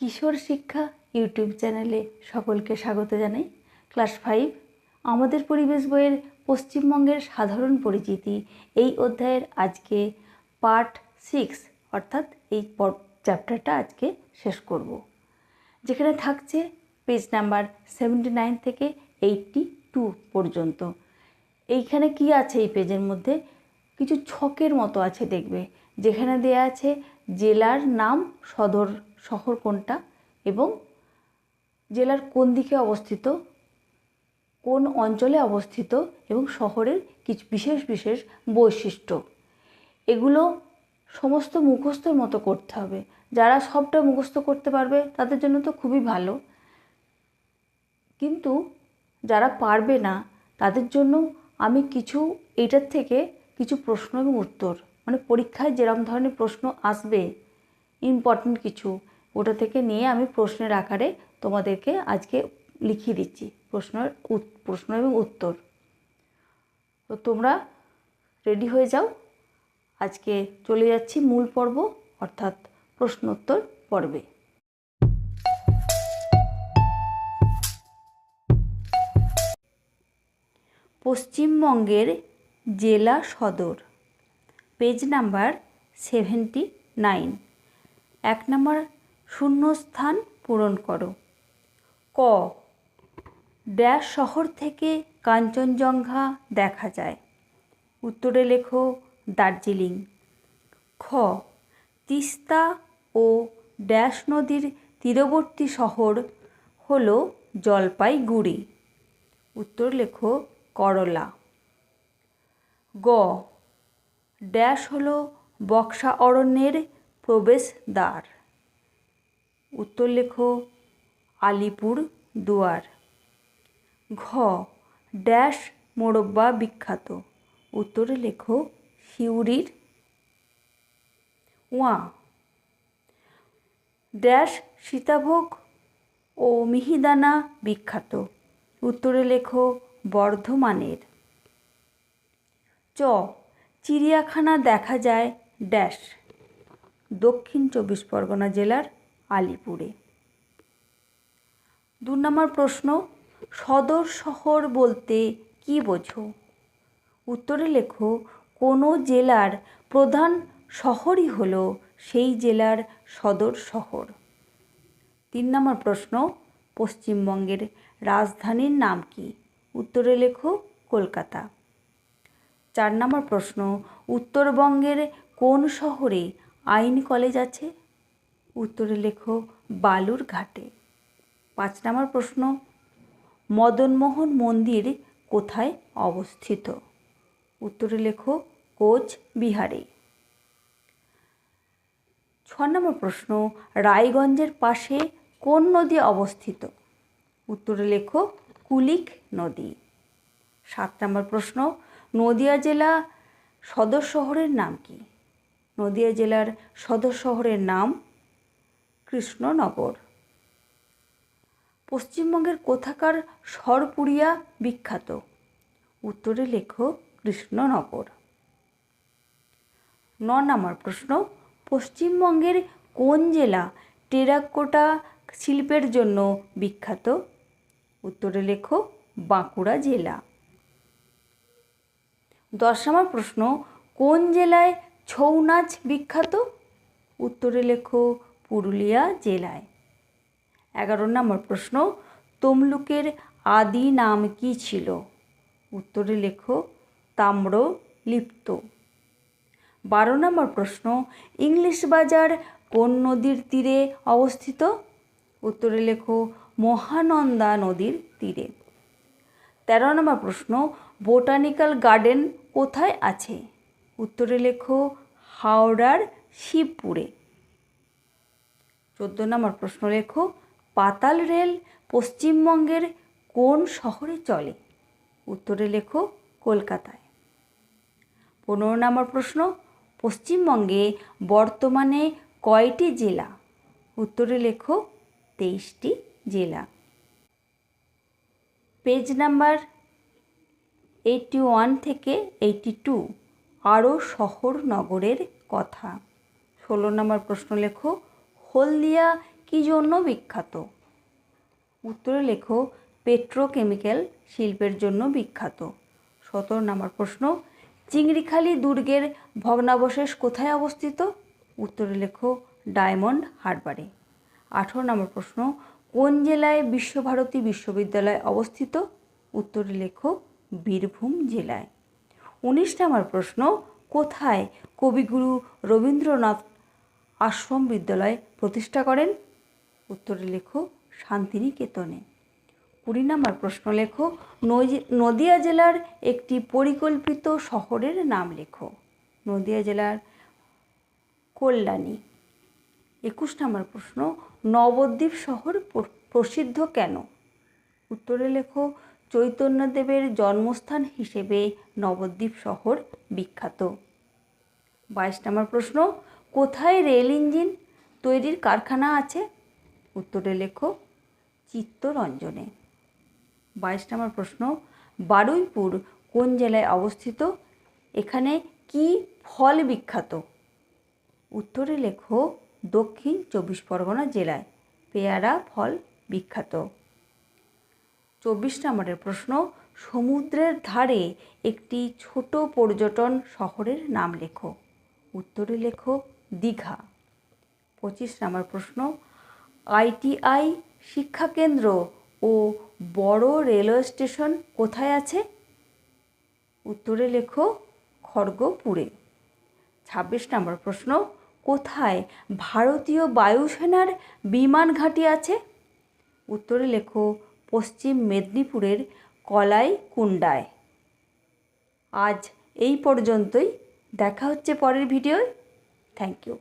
কিশোর শিক্ষা ইউটিউব চ্যানেলে সকলকে স্বাগত জানাই। ক্লাস ফাইভ, আমাদের পরিবেশ বইয়ের পশ্চিমবঙ্গের সাধারণ পরিচিতি। এই অধ্যায়ের আজকে পার্ট সিক্স, অর্থাৎ এই চ্যাপ্টারটা আজকে শেষ করব। যেখানে থাকছে পেজ নাম্বার সেভেন্টি নাইন থেকে এইটটি টু পর্যন্ত। এইখানে কি আছে এই পেজের মধ্যে? কিছু ছকের মতো আছে দেখবে। যেখানে দেয়া আছে জেলার নাম সদর শহর কোনটা এবং জেলার কোন দিকে অবস্থিত, কোন অঞ্চলে অবস্থিত এবং শহরের কিছু বিশেষ বিশেষ বৈশিষ্ট্য। এগুলো সমস্ত মুখস্থর মতো করতে হবে। যারা সবটা মুখস্থ করতে পারবে তাদের জন্য তো খুবই ভালো। কিন্তু যারা পারবে না তাদের জন্য আমি কিছু, এটার থেকে কিছু প্রশ্ন এবং উত্তর। মানে পরীক্ষায় যেরকম ধরনের প্রশ্ন আসবে ইম্পর্টেন্ট কিছু ওটা থেকে নিয়ে আমি প্রশ্নের আকারে তোমাদেরকে আজকে লিখিয়ে দিচ্ছি প্রশ্নের প্রশ্ন এবং উত্তর। তো তোমরা রেডি হয়ে যাও। আজকে চলে যাচ্ছি মূল পর্ব, অর্থাৎ প্রশ্নোত্তর পর্বে। পশ্চিমবঙ্গের জেলা সদর, পেজ নাম্বার সেভেন্টি নাইন। এক নম্বর শূন্যস্থান পূরণ করো। ক ড্যাশ শহর থেকে কাঞ্চনজঙ্ঘা দেখা যায়। উত্তরে লেখো দার্জিলিং। খ, তিস্তা ও ড্যাশ নদীর তীরবর্তী শহর হল জলপাইগুড়ি। উত্তর লেখো করলা। গ, ড্যাশ হল বক্সা অরণ্যের প্রবেশদ্বার। উত্তর লেখো, আলিপুর দুয়ার। ঘ, ড্যাশ মোরব্বা বিখ্যাত। উত্তরে লেখো, সিউড়ির। ওয়া, ড্যাশ সীতাভোগ ও মিহিদানা বিখ্যাত। উত্তরে লেখো, বর্ধমানের। চ, চিড়িয়াখানা দেখা যায় ড্যাশ। দক্ষিণ চব্বিশ পরগনা জেলার আলিপুরে। দু নম্বর প্রশ্ন, সদর শহর বলতে কি বোঝো? উত্তরে লেখো, কোনো জেলার প্রধান শহরই হলো সেই জেলার সদর শহর। তিন নম্বর প্রশ্ন, পশ্চিমবঙ্গের রাজধানীর নাম কি? উত্তরে লেখো, কলকাতা। চার নম্বর প্রশ্ন, উত্তরবঙ্গের কোন শহরে আইন কলেজ আছে? উত্তরে লেখো, বালুর ঘাটে। পাঁচ নম্বর প্রশ্ন, মদনমোহন মন্দির কোথায় অবস্থিত? উত্তরে লেখো, কোচ বিহারে। ছ নম্বর প্রশ্ন, রায়গঞ্জের পাশে কোন নদী অবস্থিত? উত্তরে লেখো, কুলিক নদী। সাত নম্বর প্রশ্ন, নদিয়া জেলা সদর শহরের নাম কি? নদিয়া জেলার সদর শহরের নাম কৃষ্ণনগর। পশ্চিমবঙ্গের কোথাকার সরপুরিয়া বিখ্যাত? উত্তরে লেখো কৃষ্ণনগর। ন নম্বর প্রশ্ন, পশ্চিমবঙ্গের কোন জেলা টেরাকোটা শিল্পের জন্য বিখ্যাত? উত্তরে লেখো বাঁকুড়া জেলা। দশ নম্বর প্রশ্ন, কোন জেলায় ছৌ নাচ বিখ্যাত? উত্তরে লেখো পুরুলিয়া জেলায়। এগারো নম্বর প্রশ্ন, তমলুকের আদি নাম কি ছিল? উত্তরে লেখো, তাম্র লিপ্ত। বারো নম্বর প্রশ্ন, ইংলিশ বাজার কোন নদীর তীরে অবস্থিত? উত্তরে লেখো, মহানন্দা নদীর তীরে। তেরো নম্বর প্রশ্ন, বোটানিক্যাল গার্ডেন কোথায় আছে? উত্তরে লেখো, হাওড়ার শিবপুরে। চোদ্দ নম্বর প্রশ্ন লেখো পাতাল রেল পশ্চিমবঙ্গের কোন শহরে চলে? উত্তরে লেখো, কলকাতায়। পনেরো নম্বর প্রশ্ন, পশ্চিমবঙ্গে বর্তমানে কয়টি জেলা? উত্তরে লেখো, তেইশটি জেলা। পেজ নাম্বার এইটি ওয়ান থেকে এইটি টু আরও শহর নগরের কথা। ষোলো নম্বর প্রশ্ন লেখো হলদিয়া কী জন্য বিখ্যাত? উত্তরে লেখো, পেট্রোকেমিক্যাল শিল্পের জন্য বিখ্যাত। সতেরো নম্বর প্রশ্ন, চিংড়িখালি দুর্গের ভগ্নাবশেষ কোথায় অবস্থিত? উত্তরে লেখো, ডায়মন্ড হারবারে। আঠেরো নম্বর প্রশ্ন, কোন জেলায় বিশ্বভারতী বিশ্ববিদ্যালয় অবস্থিত? উত্তরে লেখো, বীরভূম জেলায়। উনিশ নম্বর প্রশ্ন, কোথায় কবিগুরু রবীন্দ্রনাথ আশ্রম বিদ্যালয় প্রতিষ্ঠা করেন। উত্তরে লেখো, শান্তিনিকেতনে। কুড়ি নম্বর প্রশ্ন লেখো নদিয়া জেলার একটি পরিকল্পিত শহরের নাম লেখো। নদিয়া জেলার কল্যাণী। একুশ নম্বর প্রশ্ন, নবদ্বীপ শহর প্র- প্রসিদ্ধ কেন? উত্তরে লেখো, চৈতন্যদেবের জন্মস্থান হিসেবে নবদ্বীপ শহর বিখ্যাত। বাইশ নম্বর প্রশ্ন কোথায় রেল ইঞ্জিন তৈরির কারখানা আছে? উত্তরে লেখো, চিত্তরঞ্জনে। বাইশ নম্বর প্রশ্ন, বারুইপুর কোন জেলায় অবস্থিত? এখানে কি ফল বিখ্যাত? উত্তরে লেখো, দক্ষিণ চব্বিশ পরগনা জেলায় পেয়ারা ফল বিখ্যাত। চব্বিশ নম্বরের প্রশ্ন, সমুদ্রের ধারে একটি ছোট পর্যটন শহরের নাম লেখো। উত্তরে লেখো দীঘা। পঁচিশ নম্বর প্রশ্ন, আইটিআই শিক্ষাকেন্দ্র ও বড় রেলওয়ে স্টেশন কোথায় আছে? উত্তরে লেখো, খড়গপুরে। ছাব্বিশ নম্বর প্রশ্ন, কোথায় ভারতীয় বায়ুসেনার বিমান ঘাঁটি আছে? উত্তরে লেখো, পশ্চিম মেদিনীপুরের কলাই কুণ্ডায় আজ এই পর্যন্তই, দেখা হচ্ছে পরের ভিডিওয়। Thank you.